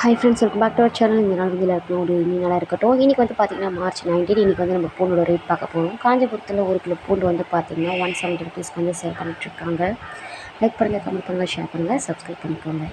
Hi friends welcome back to our channel இந்த நாள் வந்து இருக்கணும் ஒரு இனி நல்லா இருக்கட்டும். இன்றைக்கி வந்து பார்த்திங்கன்னா மார்ச் நைன்டீன் இன்றைக்கி வந்து நம்ம பூண்டோட ரேட் பார்க்க போகிறோம் காஞ்சிபுரத்தில் ஒரு கிலோ பூண்டு வந்து பார்த்திங்கன்னா ஒன் செவன்ட்டி ருபீஸ்க்கு வந்து சேல் பண்ணிட்டுருக்காங்க லைக் பண்ணுங்கள் கமெண்ட் பண்ணுங்கள் ஷேர் பண்ணுங்கள் சப்ஸ்கிரைப் பண்ணிக்கோங்க.